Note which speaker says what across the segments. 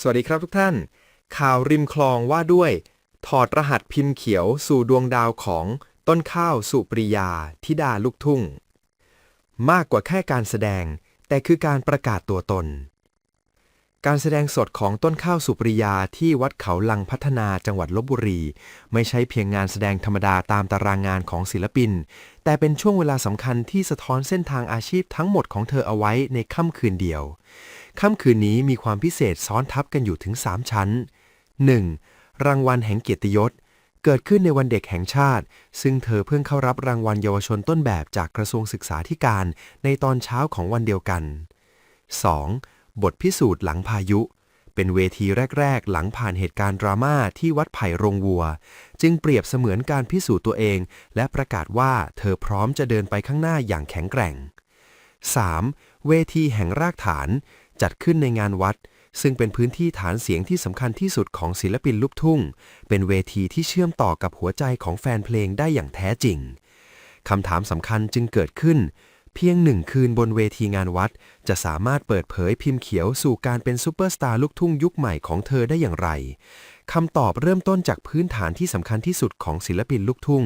Speaker 1: สวัสดีครับทุกท่าน ข่าวริมคลองว่าด้วย ถอดรหัสพิมพ์เขียวสู่ดวงดาวของต้นข้าวสุปริยาธิดาลูกทุ่ง มากกว่าแค่การแสดง แต่คือการประกาศตัวตน การแสดงสดของต้นข้าวสุปริยาที่วัดเขาลังพัฒนาจังหวัดลบบุรี ไม่ใช่เพียงงานแสดงธรรมดาตามตารางงานของศิลปิน แต่เป็นช่วงเวลาสำคัญที่สะท้อนเส้นทางอาชีพทั้งหมดของเธอเอาไว้ในค่ำคืนเดียว ค่ำคืนนี้มีความพิเศษซ้อนทับกันอยู่ถึง 3 ชั้น 1. รางวัลแห่งเกียรติยศ เกิดขึ้นในวันเด็กแห่งชาติ ซึ่งเธอเพิ่งเข้ารับรางวัลเยาวชนต้นแบบจากกระทรวงศึกษาธิการในตอนเช้าของวันเดียวกัน 2. บทพิสูจน์หลังพายุ เป็นเวทีแรก ๆ หลังผ่านเหตุการณ์ดราม่าที่วัดไผ่โรงวัว จึงเปรียบเสมือนการพิสูจน์ตัวเอง และประกาศว่าเธอพร้อมจะเดินไปข้างหน้าอย่างแข็งแกร่ง 3. เวทีแห่งรากฐาน จัดขึ้นในงานวัด ซึ่งเป็นพื้นที่ฐานเสียงที่สำคัญที่สุดของศิลปินลูกทุ่ง เป็นเวทีที่เชื่อมต่อกับหัวใจของแฟนเพลงได้อย่างแท้จริงคำถามสำคัญจึงเกิดขึ้น เพียงหนึ่งคืนบนเวทีงานวัด จะสามารถเปิดเผยพิมพ์เขียวสู่การเป็นซูเปอร์สตาร์ลูกทุ่งยุคใหม่ของเธอได้อย่างไรคำตอบเริ่มต้นจากพื้นฐานที่สำคัญที่สุดของศิลปินลูกทุ่ง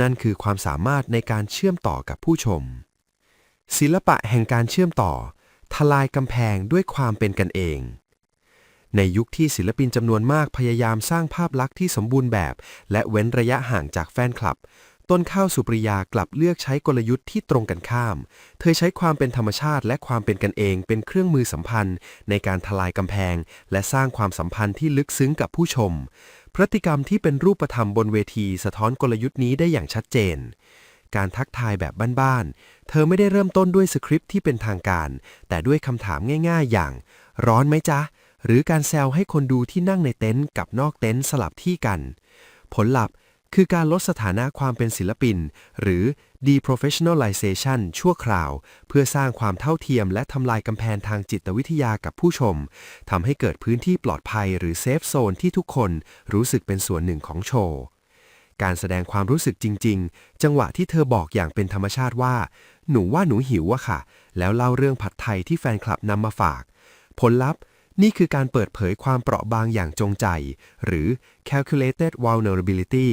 Speaker 1: นั่นคือความสามารถในการเชื่อมต่อกับผู้ชม ศิลปะแห่งการเชื่อมต่อ ทลายกำแพงด้วยความเป็นกันเองในยุคที่ศิลปินจำนวนมากพยายามสร้างภาพลักษณ์ที่สมบูรณ์แบบ และเว้นระยะห่างจากแฟนคลับ ต้นข้าวสุปริยากลับเลือกใช้กลยุทธ์ที่ตรงกันข้าม เธอใช้ความเป็นธรรมชาติและความเป็นกันเองเป็นเครื่องมือสัมพันธ์ ในการทลายกำแพง และสร้างความสัมพันธ์ที่ลึกซึ้งกับผู้ชม พฤติกรรมที่เป็นรูปธรรมบนเวทีสะท้อนกลยุทธ์นี้ได้อย่างชัดเจน การทักทายแบบบ้านๆ เธอไม่ได้เริ่มต้นด้วยสคริปต์ที่เป็นทางการ แต่ด้วยคำถามง่าย ๆ อย่าง ร้อนไหมจ๊ะ หรือการแซวให้คนดูที่นั่งในเต็นท์กับนอกเต็นท์สลับที่กัน ผลลัพธ์ คือการลดสถานะความเป็นศิลปิน หรือ deprofessionalization ชั่วคราว เพื่อสร้างความเท่าเทียมและทำลายกำแพงทางจิตวิทยากับผู้ชมทำให้เกิดพื้นที่ปลอดภัยหรือเซฟโซนที่ทุกคนรู้สึกเป็นส่วนหนึ่งของโชว์ การแสดงความรู้สึกจริง ๆ จังหวะที่เธอบอกอย่างเป็นธรรมชาติว่า หนูว่าหนูหิวอะค่ะ แล้วเล่าเรื่องผัดไทยที่แฟนคลับนำมาฝาก ผลลัพธ์ นี่คือการเปิดเผยความเปราะบางอย่างจงใจ หรือ calculated vulnerability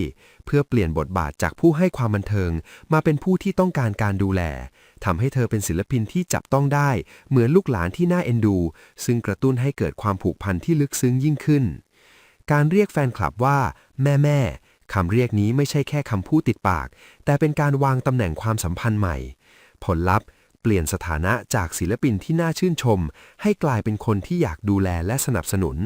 Speaker 1: เพื่อเปลี่ยนบทบาทจากผู้ให้ความบันเทิง มาเป็นผู้ที่ต้องการการดูแลทำให้เธอเป็นศิลปินที่จับต้องได้ เหมือนลูกหลานที่น่าเอ็นดู ซึ่งกระตุ้นให้เกิดความผูกพันที่ลึกซึ้งยิ่งขึ้น การเรียกแฟนคลับว่า แม่แม่คำเรียกนี้ไม่ใช่แค่คำพูดติดปาก แต่เป็นการวางตำแหน่งความสัมพันธ์ใหม่ ผลลัพธ์ เปลี่ยนสถานะจากศิลปินที่น่าชื่นชม ให้กลายเป็นคนที่อยากดูแลและสนับสนุน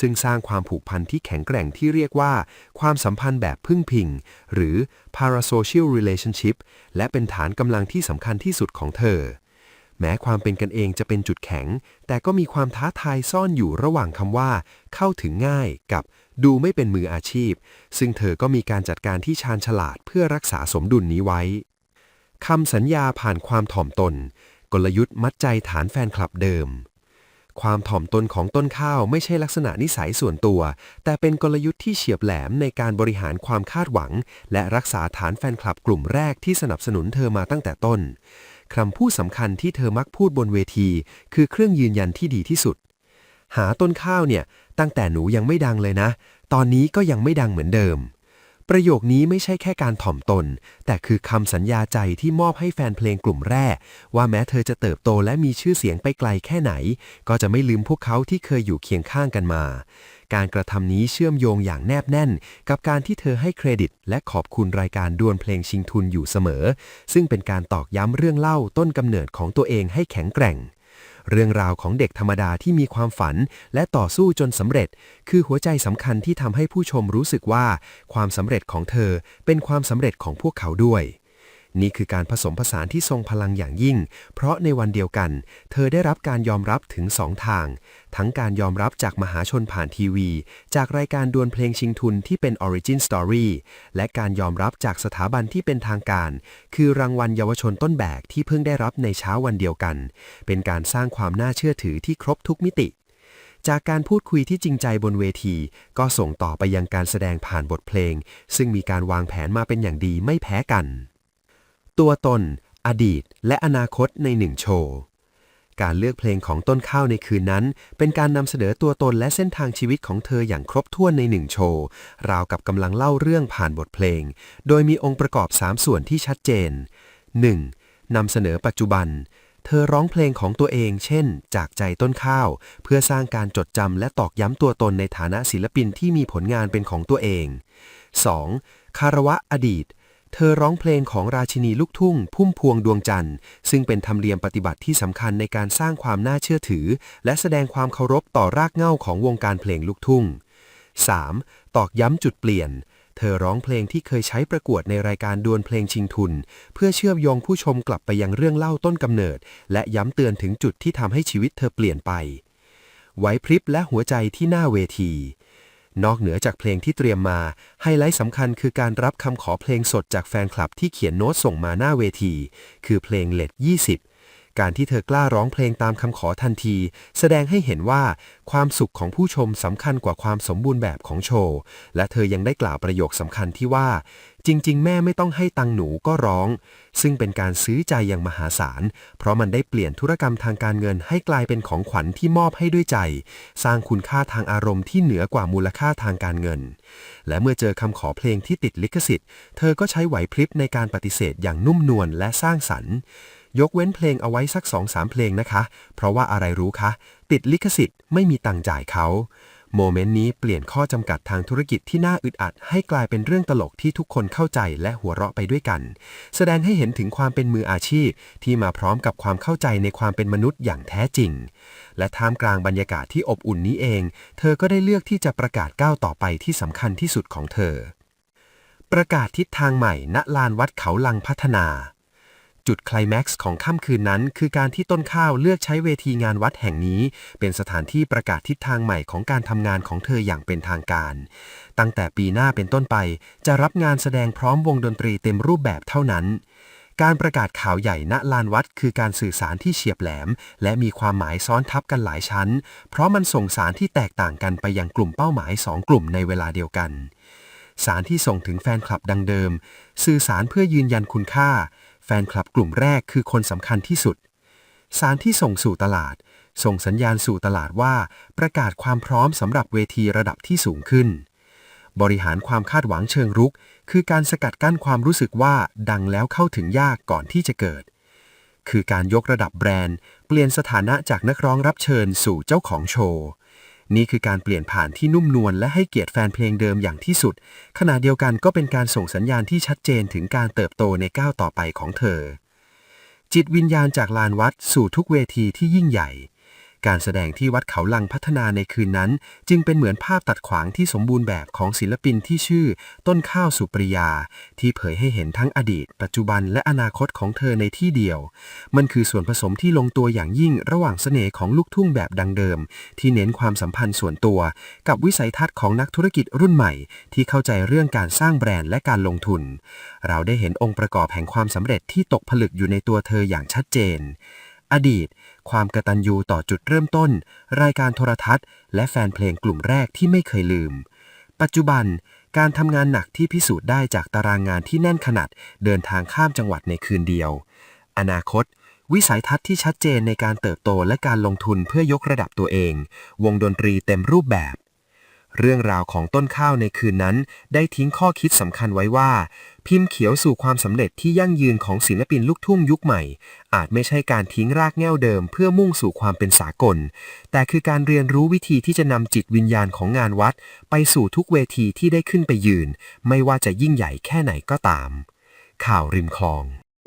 Speaker 1: ซึ่งสร้างความผูกพันที่แข็งแกร่งที่เรียกว่า ความสัมพันธ์แบบพึ่งพิง หรือ parasocial relationship และเป็นฐานกำลังที่สำคัญที่สุดของเธอ แม้ความเป็นกันเองจะเป็นจุดแข็ง แต่ก็มีความท้าทายซ่อนอยู่ระหว่างคำว่า เข้าถึงง่ายกับดูไม่เป็นมืออาชีพ ซึ่งเธอก็มีการจัดการที่ชาญฉลาดเพื่อรักษาสมดุลนี้ไว้ คำสัญญาผ่านความถ่อมตน กลยุทธ์มัดใจฐานแฟนคลับเดิม ความถ่อมตนของต้นข้าวไม่ใช่ลักษณะนิสัยส่วนตัว แต่เป็นกลยุทธ์ที่เฉียบแหลมในการบริหารความคาดหวัง และรักษาฐานแฟนคลับกลุ่มแรกที่สนับสนุนเธอมาตั้งแต่ต้นคำพูดสำคัญที่เธอมักพูดบนเวที คือเครื่องยืนยันที่ดีที่สุด หาต้นข้าวเนี่ย ตั้งแต่หนูยังไม่ดังเลยนะ ตอนนี้ก็ยังไม่ดังเหมือนเดิม ประโยคนี้ไม่ใช่แค่การถ่อมตน แต่คือคำสัญญาใจที่มอบให้แฟนเพลงกลุ่มแรก ว่าแม้เธอจะเติบโตและมีชื่อเสียงไปไกลแค่ไหน ก็จะไม่ลืมพวกเขาที่เคยอยู่เคียงข้างกันมา การกระทำนี้เชื่อมโยงอย่างแนบแน่น กับการที่เธอให้เครดิต และขอบคุณรายการดวลเพลงชิงทุนอยู่เสมอ ซึ่งเป็นการตอกย้ำเรื่องเล่าต้นกำเนิดของตัวเองให้แข็งแกร่ง เรื่องราวของเด็กธรรมดาที่มีความฝัน และต่อสู้จนสำเร็จ คือหัวใจสำคัญที่ทำให้ผู้ชมรู้สึกว่า ความสำเร็จของเธอเป็นความสำเร็จของพวกเขาด้วย นี่คือการผสมผสานที่ทรงพลังอย่างยิ่ง เพราะในวันเดียวกัน เธอได้รับการยอมรับถึงสองทาง ทั้งการยอมรับจากมหาชนผ่านทีวี จากรายการดวลเพลงชิงทุนที่เป็น Origin Story และการยอมรับจากสถาบันที่เป็นทางการ คือรางวัลเยาวชนต้นแบบที่เพิ่งได้รับในเช้าวันเดียวกัน เป็นการสร้างความน่าเชื่อถือที่ครบทุกมิติจากการพูดคุยที่จริงใจบนเวที ก็ส่งต่อไปยังการแสดงผ่านบทเพลง ซึ่งมีการวางแผนมาเป็นอย่างดีไม่แพ้กัน ตัวตน อดีต และอนาคตในหนึ่งโชว์
Speaker 2: การเลือกเพลงของต้นข้าวในคืนนั้น เป็นการนำเสนอตัวตนและเส้นทางชีวิตของเธออย่างครบถ้วนในหนึ่งโชว์ ราวกับกำลังเล่าเรื่องผ่านบทเพลง โดยมีองค์ประกอบ 3 ส่วนที่ชัดเจน 1. นำเสนอปัจจุบัน เธอร้องเพลงของตัวเอง เช่น จากใจต้นข้าว เพื่อสร้างการจดจำและตอกย้ำตัวตนในฐานะศิลปินที่มีผลงานเป็นของตัวเอง 2. คารวะอดีต เธอร้องเพลงของราชินีลูกทุ่ง พุ่มพวงดวงจันทร์ ซึ่งเป็นธรรมเนียมปฏิบัติที่สำคัญในการสร้างความน่าเชื่อถือ และแสดงความเคารพต่อรากเหง้าของวงการเพลงลูกทุ่ง 3. ตอกย้ำจุดเปลี่ยน เธอร้องเพลงที่เคยใช้ประกวดในรายการดวลเพลงชิงทุน เพื่อเชื่อมโยงผู้ชมกลับไปยังเรื่องเล่าต้นกำเนิด และย้ำเตือนถึงจุดที่ทำให้ชีวิตเธอเปลี่ยนไปไหวพริบและหัวใจที่หน้าเวที นอกเหนือจากเพลงที่เตรียมมา ไฮไลท์สำคัญคือการรับคำขอเพลงสดจากแฟนคลับที่เขียนโน้ตส่งมาหน้าเวที คือเพลงเลด20 การที่เธอกล้าร้องเพลงตามคำขอทันที แสดงให้เห็นว่าความสุขของผู้ชมสำคัญกว่าความสมบูรณ์แบบของโชว์ และเธอยังได้กล่าวประโยคสำคัญที่ว่า จริง ๆ แม่ไม่ต้องให้ตังหนูก็ร้อง ซึ่งเป็นการซื้อใจอย่างมหาศาล เพราะมันได้เปลี่ยนธุรกรรมทางการเงินให้กลายเป็นของขวัญที่มอบให้ด้วยใจ สร้างคุณค่าทางอารมณ์ที่เหนือกว่ามูลค่าทางการเงิน และเมื่อเจอคำขอเพลงที่ติดลิขสิทธิ์ เธอก็ใช้ไหวพริบในการปฏิเสธอย่างนุ่มนวลและสร้างสรรค์ ยกเว้นเพลงเอาไว้สักสองสามเพลงนะคะ เพราะว่าอะไรรู้คะ ติดลิขสิทธิ์ไม่มีตังจ่ายเขาโมเมนต์นี้เปลี่ยนข้อจำกัดทางธุรกิจที่น่าอึดอัด ให้กลายเป็นเรื่องตลกที่ทุกคนเข้าใจและหัวเราะไปด้วยกัน แสดงให้เห็นถึงความเป็นมืออาชีพ ที่มาพร้อมกับความเข้าใจในความเป็นมนุษย์อย่างแท้จริง และท่ามกลางบรรยากาศที่อบอุ่นนี้เอง เธอก็ได้เลือกที่จะประกาศก้าวต่อไปที่สำคัญที่สุดของเธอ ประกาศทิศทางใหม่ณลานวัดเขาลังพัฒนา จุดไคลแม็กซ์ของค่ำคืนนั้น คือการที่ต้นข้าวเลือกใช้เวทีงานวัดแห่งนี้ เป็นสถานที่ประกาศทิศทางใหม่ของการทำงานของเธออย่างเป็นทางการ ตั้งแต่ปีหน้าเป็นต้นไป จะรับงานแสดงพร้อมวงดนตรีเต็มรูปแบบเท่านั้น การประกาศข่าวใหญ่ณลานวัด คือการสื่อสารที่เฉียบแหลม และมีความหมายซ้อนทับกันหลายชั้น เพราะมันส่งสารที่แตกต่างกันไปยังกลุ่มเป้าหมายสองกลุ่มในเวลาเดียวกันสารที่ส่งถึงแฟนคลับดังเดิม สื่อสารเพื่อยืนยันคุณค่า แฟนคลับกลุ่มแรกคือคนสำคัญที่สุด สารที่ส่งสู่ตลาด ส่งสัญญาณสู่ตลาดว่าประกาศความพร้อมสำหรับเวทีระดับที่สูงขึ้น บริหารความคาดหวังเชิงรุก คือการสกัดกั้นความรู้สึกว่าดังแล้วเข้าถึงยากก่อนที่จะเกิด คือการยกระดับแบรนด์ เปลี่ยนสถานะจากนักร้องรับเชิญสู่เจ้าของโชว์ นี่คือการเปลี่ยนผ่านที่นุ่มนวลและให้เกียรติแฟนเพลงเดิมอย่างที่สุด ขณะเดียวกันก็เป็นการส่งสัญญาณที่ชัดเจนถึงการเติบโตในก้าวต่อไปของเธอ จิตวิญญาณจากลานวัดสู่ทุกเวทีที่ยิ่งใหญ่ การแสดงที่วัดเขาลังพัฒนาในคืนนั้น จึงเป็นเหมือนภาพตัดขวางที่สมบูรณ์แบบของศิลปินที่ชื่อ ต้นข้าวสุปริยา ที่เผยให้เห็นทั้งอดีต ปัจจุบันและอนาคตของเธอในที่เดียว มันคือส่วนผสมที่ลงตัวอย่างยิ่งระหว่างเสน่ห์ของลูกทุ่งแบบดังเดิม ที่เน้นความสัมพันธ์ส่วนตัว กับวิสัยทัศน์ของนักธุรกิจรุ่นใหม่ ที่เข้าใจเรื่องการสร้างแบรนด์และการลงทุน เราได้เห็นองค์ประกอบแห่งความสำเร็จที่ตกผลึกอยู่ในตัวเธออย่างชัดเจน อดีต ความกระตัญญูต่อจุดเริ่มต้น รายการโทรทัศน์ และแฟนเพลงกลุ่มแรกที่ไม่เคยลืม ปัจจุบันการทำงานหนักที่พิสูจน์ได้จากตารางงานที่แน่นขนาดเดินทางข้ามจังหวัดในคืนเดียว อนาคต วิสัยทัศน์ที่ชัดเจนในการเติบโตและการลงทุนเพื่อยกระดับตัวเอง วงดนตรีเต็มรูปแบบ เรื่องราวของต้นข้าวในคืนนั้น ได้ทิ้งข้อคิดสำคัญไว้ว่า พิมพ์เขียวสู่ความสำเร็จที่ยั่งยืนของศิลปินลูกทุ่งยุคใหม่ อาจไม่ใช่การทิ้งรากแง่วเดิมเพื่อมุ่งสู่ความเป็นสากล แต่คือการเรียนรู้วิธีที่จะนำจิตวิญญาณของงานวัด ไปสู่ทุกเวทีที่ได้ขึ้นไปยืน ไม่ว่าจะยิ่งใหญ่แค่ไหนก็ตาม ข่าวริมคลอง